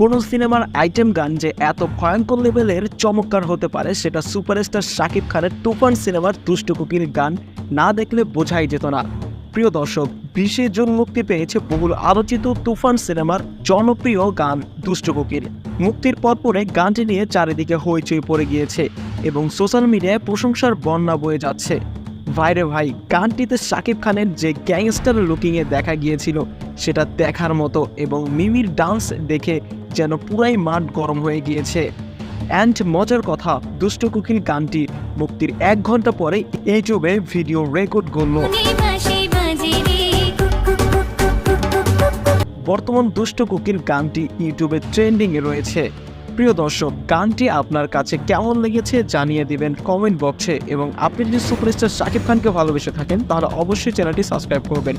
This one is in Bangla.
কোনো সিনেমার আইটেম গান যে এত ভয়ঙ্কর লেভেলের চমৎকার হতে পারে, সেটা সুপারস্টার শাকিব খানের তুফান সিনেমার দুষ্ট কুকির গান না দেখলে বোঝাই যেত না। প্রিয় দর্শক, বিশে জুন মুক্তি পেয়েছে বহুল আলোচিত তুফান সিনেমার জনপ্রিয় গান দুষ্ট কুকির মুক্তির পরপরে গানটি নিয়ে চারিদিকে হইচই পড়ে গিয়েছে এবং সোশ্যাল মিডিয়ায় প্রশংসার বন্যা বয়ে যাচ্ছে। ভাইরে ভাই, গানটিতে শাকিব খানের যে গ্যাংস্টার লুকিংয়ে দেখা গিয়েছিল, সেটা দেখার মতো এবং মিমির ডান্স দেখে যেন পুরাই মাঠ গরম হয়ে গিয়েছে। অ্যান্ড মজার কথা, দুষ্ট কুকিল গানটি মুক্তির এক ঘণ্টা পরে ইউটিউবে ভিডিও রেকর্ড করল। বর্তমান দুষ্ট কুকিল গানটি ইউটিউবে ট্রেন্ডিংয়ে রয়েছে। প্রিয় দর্শক, গানটি আপনার কাছে কেমন লেগেছে জানিয়ে দিবেন কমেন্ট বক্সে এবং আপনি যদি সুপারস্টার শাকিব খানকে ভালোবেসে থাকেন, তাহলে অবশ্যই চ্যানেলটি সাবস্ক্রাইব করবেন।